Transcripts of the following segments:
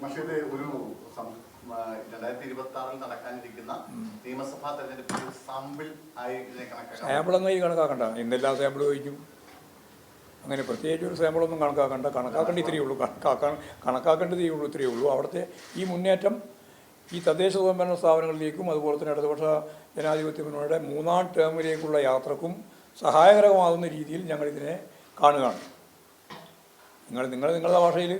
പക്ഷേ ഒരു രണ്ടായിരത്തി ഇരുപത്തി ആറിൽ നടക്കാനിരിക്കുന്ന നിയമസഭാ തെരഞ്ഞെടുപ്പിൽ സാമ്പിൾ ആയി ഇതിനെ സാമ്പിളൊന്നും കണക്കാക്കണ്ട. ഇന്നെല്ലാ സാമ്പിൾ ചോദിക്കും അങ്ങനെ പ്രത്യേകിച്ച് ഒരു സാമ്പിളൊന്നും കണക്കാക്കണ്ട. കണക്കാക്കേണ്ട ഇത്രയേ ഉള്ളൂ. കണക്കാക്കാൻ കണക്കാക്കേണ്ടതേ ഉള്ളൂ ഇത്രയേ ഉള്ളൂ. അവിടുത്തെ ഈ മുന്നേറ്റം ഈ തദ്ദേശ സ്വയംഭരണ സ്ഥാപനങ്ങളിലേക്കും അതുപോലെ തന്നെ ഇടതുപക്ഷ ജനാധിപത്യ മുന്നണിയുടെ മൂന്നാം ടേമിലേക്കുള്ള യാത്രക്കും സഹായകരമാകുന്ന രീതിയിൽ ഞങ്ങളിതിനെ കാണുകയാണ്. നിങ്ങൾ നിങ്ങൾ നിങ്ങളുടെ ഭാഷയിൽ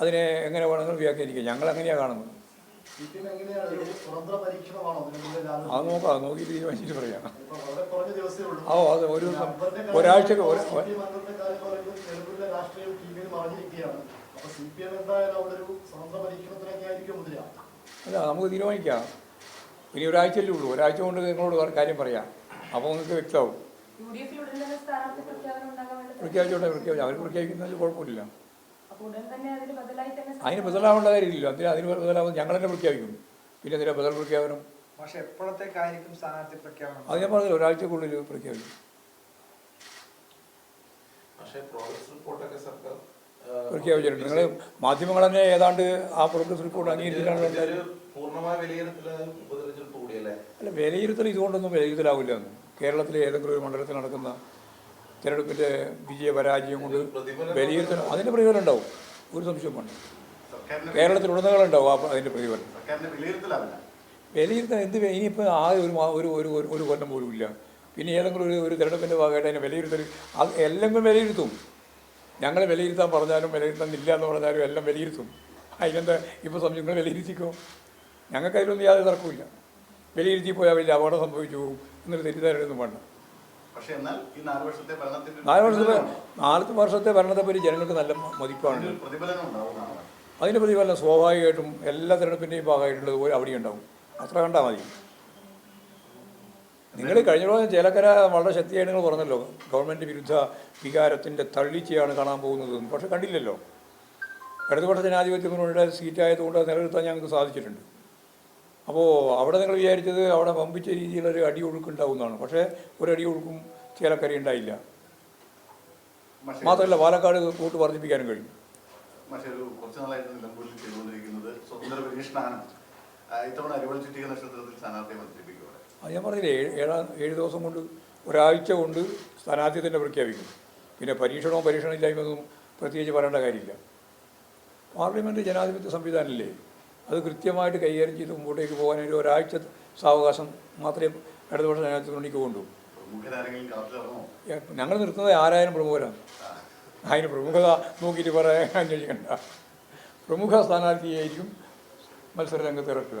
അതിനെ എങ്ങനെ വേണമെങ്കിലും വ്യാഖ്യാനിക്കുക ഞങ്ങൾ അങ്ങനെയാണ് കാണുന്നത്. അത് നോക്കാം അത് നോക്കി തീരുമാനിച്ചിട്ട് പറയാം. ഓ അത് ഒരു ദിവസം ഒരാഴ്ച അല്ല നമുക്ക് തീരുമാനിക്കാം. ഇനി ഒരാഴ്ചയല്ലേ ഉള്ളൂ. ഒരാഴ്ച കൊണ്ട് നിങ്ങളോട് കാര്യം പറയാം. അപ്പോൾ നിങ്ങൾക്ക് വ്യക്തമാവും. പ്രഖ്യാപിച്ചോട്ടെ പ്രഖ്യാപിച്ചു അവർ പ്രഖ്യാപിക്കുന്നതിൽ കുഴപ്പമില്ല. അതിന് അതിന് ബദലാവേണ്ട കാര്യമില്ല അതിന് അതിന് ബദലാവുന്നത് ഞങ്ങൾ തന്നെ പ്രഖ്യാപിക്കും പിന്നെ എന്തിനാ ബദൽ പ്രഖ്യാപനം പക്ഷെ എപ്പോഴത്തേക്കായിരിക്കും സ്ഥാനാർത്ഥി പ്രഖ്യാപനം അത് ഞാൻ പറഞ്ഞില്ല ഒരാഴ്ചക്കുള്ളിൽ പ്രഖ്യാപിക്കും. പ്രഖ്യാപിച്ചിട്ടുണ്ട്. നിങ്ങൾ മാധ്യമങ്ങൾ തന്നെ ഏതാണ്ട് ആ പ്രോഗ്രസ് റിപ്പോർട്ട് അംഗീകരിച്ചിട്ടാണ് അല്ല വിലയിരുത്തൽ ഇതുകൊണ്ടൊന്നും വിലയിരുത്തലാവില്ല കേരളത്തിലെ ഏതെങ്കിലും ഒരു മണ്ഡലത്തിൽ നടക്കുന്ന തിരഞ്ഞെടുപ്പിന്റെ വിജയപരാജയം കൊണ്ട് വലിയ അതിന്റെ പ്രതിഫലം ഉണ്ടാവും ഒരു സംശയം വേണ്ട കേരളത്തിൽ കേരളത്തിലുടനീളം ഉണ്ടാവും ആ അതിന്റെ പ്രതിഫലം. വിലയിരുത്താൻ എന്ത് ഇനിയിപ്പോൾ ആകെ ഒരു ഒരു ഒരു ഒരു- കൊല്ലം പോലും ഇല്ല. പിന്നെ ഏതെങ്കിലും ഒരു ഒരു തിരഞ്ഞെടുപ്പിന്റെ ഭാഗമായിട്ട് അതിനെ വിലയിരുത്തൽ അത് എല്ലാം വിലയിരുത്തും. ഞങ്ങൾ വിലയിരുത്താൻ പറഞ്ഞാലും വിലയിരുത്താനില്ല എന്ന് പറഞ്ഞാലും എല്ലാം വിലയിരുത്തും. അതിനെന്താ ഇപ്പോൾ സംശയങ്ങൾ വിലയിരുത്തിക്കോ? ഞങ്ങൾക്ക് അതിലൊന്നും യാതൊരു തർക്കമില്ല വിലയിരുത്തി പോയാൽ വലിയ അപകടം സംഭവിച്ചു പോകും. എന്നൊരു തെറ്റിദ്ധാരണയൊന്നും വേണ്ട. നാല് വർഷത്തെ നാല് വർഷത്തെ ഭരണത്തെപ്പറ്റി ജനങ്ങൾക്ക് നല്ല മതിപ്പാണ് അതിന്റെ പ്രതിഫലനം സ്വാഭാവികമായിട്ടും എല്ലാ തിരഞ്ഞെടുപ്പിന്റെയും ഭാഗമായിട്ടുള്ളത് പോലെ അവിടെ ഉണ്ടാവും. അത്ര കണ്ടാൽ മതി. നിങ്ങൾ കഴിഞ്ഞ പ്രാവശ്യം ചേലക്കര വളരെ ശക്തിയായിട്ട് നിങ്ങൾ പറഞ്ഞല്ലോ ഗവൺമെന്റ് വിരുദ്ധ വികാരത്തിന്റെ തള്ളിച്ചയാണ് കാണാൻ പോകുന്നത് പക്ഷെ കണ്ടില്ലല്ലോ. ഇടതുപക്ഷ ജനാധിപത്യ മുന്നണിയുടെ സീറ്റായതുകൊണ്ട് നിലനിർത്താൻ ഞങ്ങൾക്ക് സാധിച്ചിട്ടുണ്ട്. അപ്പോൾ അവിടെ നിങ്ങൾ വിചാരിച്ചത് അവിടെ വമ്പിച്ച രീതിയിലൊരു അടി ഒഴുക്കുണ്ടാവുന്നതാണ്. പക്ഷേ ഒരു അടി ഒഴുക്കും ചേലക്കര ഉണ്ടായില്ല. മാത്രമല്ല പാലക്കാട് കൂട്ട് വർദ്ധിപ്പിക്കാനും കഴിയും അത് ഞാൻ പറഞ്ഞില്ലേ ഏഴ് ഏഴാം ഏഴ് ദിവസം കൊണ്ട് ഒരാഴ്ച കൊണ്ട് സ്ഥാനാർത്ഥി തന്നെ പ്രഖ്യാപിക്കും പിന്നെ പരീക്ഷണമോ പരീക്ഷണമില്ലായ്മ ഒന്നും പ്രത്യേകിച്ച് പറയേണ്ട കാര്യമില്ല. പാർലമെന്റ് ജനാധിപത്യ സംവിധാനമല്ലേ അത് കൃത്യമായിട്ട് കൈകാര്യം ചെയ്ത് മുമ്പോട്ടേക്ക് പോകാൻ ഒരു ഒരാഴ്ച സാവകാശം മാത്രമേ ഇടതുപക്ഷ ജനാധിപത്യ മുന്നണിക്ക് കൊണ്ടു ഞങ്ങൾ നിർത്തുന്നത് ആരായാലും പ്രമുഖരാണ്. അതിന് പ്രമുഖത നോക്കിയിട്ട് പറയാൻ അന്വേഷിക്കണ്ട. പ്രമുഖ സ്ഥാനാർത്ഥിയായിരിക്കും മത്സര രംഗത്ത് ഇറക്കുക.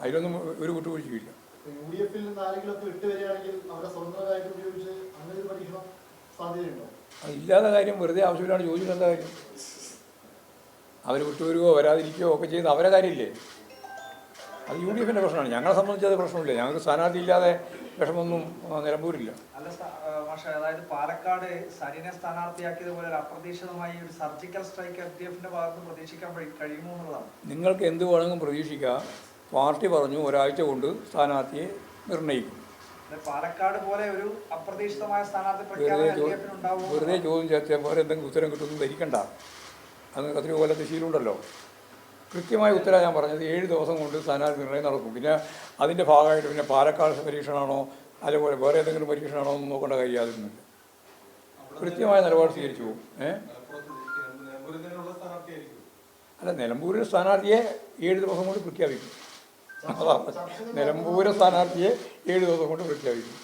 അതിലൊന്നും ഒരു വിട്ടുവീഴ്ചയില്ല യു ഡി എഫിൽ നിന്ന് ആരെങ്കിലുമൊക്കെ വിട്ടുവരികയാണെങ്കിൽ അവരെ സ്വതന്ത്രമായിട്ട് ഉപയോഗിച്ച് അങ്ങനെ ഒരു പരീക്ഷണം സാധ്യതയുണ്ടോ? അത് ഇല്ലാത്ത കാര്യം വെറുതെ ആവശ്യമില്ലാണ്ട് ചോദിച്ചിട്ട് എന്താ കാര്യം? അവർ വിട്ടുവരുകയോ വരാതിരിക്കുകയോ ഒക്കെ ചെയ്യുന്ന അവരെ കാര്യമില്ലേ? അത് യു ഡി എഫിന്റെ പ്രശ്നമാണ്. ഞങ്ങളെ സംബന്ധിച്ച് അത് പ്രശ്നമില്ല. ഞങ്ങൾക്ക് സ്ഥാനാർത്ഥി ഇല്ലാതെ വിഷമൊന്നും നിലമ്പൂരില്ല. അല്ല പക്ഷേ അതായത് പാലക്കാട് സരിനെ സ്ഥാനാർത്ഥിയാക്കിയതുപോലെ അപ്രതീക്ഷിതമായി ഒരു സർജിക്കൽ സ്ട്രൈക്ക് എൽ ഡി എഫിന്റെ ഭാഗത്ത് പ്രതീക്ഷിക്കാൻ കഴിയുമോ എന്നുള്ളതാണ്. നിങ്ങൾക്ക് എന്ത് വേണമെങ്കിലും പ്രതീക്ഷിക്കാം. പാർട്ടി പറഞ്ഞു ഒരാഴ്ച കൊണ്ട് സ്ഥാനാർത്ഥിയെ നിർണയിക്കും അത് പാലക്കാട് പോലെ ഒരു അപ്രതീക്ഷിതമായ സ്ഥാനാർത്ഥി വെറുതെ ചോദ്യം ചേർത്താൽ പോലെ എന്തെങ്കിലും ഉത്തരം കിട്ടുമെന്ന് ധരിക്കണ്ട. അത് എത്രയോ കൊല്ലത്തെ ശീലമുണ്ടല്ലോ. കൃത്യമായ ഉത്തരം ഞാൻ പറഞ്ഞത് ഏഴ് ദിവസം കൊണ്ട് സ്ഥാനാർത്ഥി നിർണയം നടക്കും. പിന്നെ അതിന്റെ ഭാഗമായിട്ട് പിന്നെ പാലക്കാട് പരീക്ഷണമാണോ അതേപോലെ വേറെ ഏതെങ്കിലും പരീക്ഷണമാണോ എന്ന് നോക്കേണ്ട കാര്യം യാതൊന്നുമില്ല. കൃത്യമായ നിലപാട് സ്വീകരിച്ചു. പോകും ഏഹ് നിലമ്പൂരിൽ അല്ല നിലമ്പൂരിലെ സ്ഥാനാർത്ഥിയെ ഏഴ് ദിവസം കൊണ്ട് പ്രഖ്യാപിക്കും. നിലമ്പൂരെ സ്ഥാനാർത്ഥിയെ ഏഴ് ദിവസം കൊണ്ട് പ്രഖ്യാപിക്കും.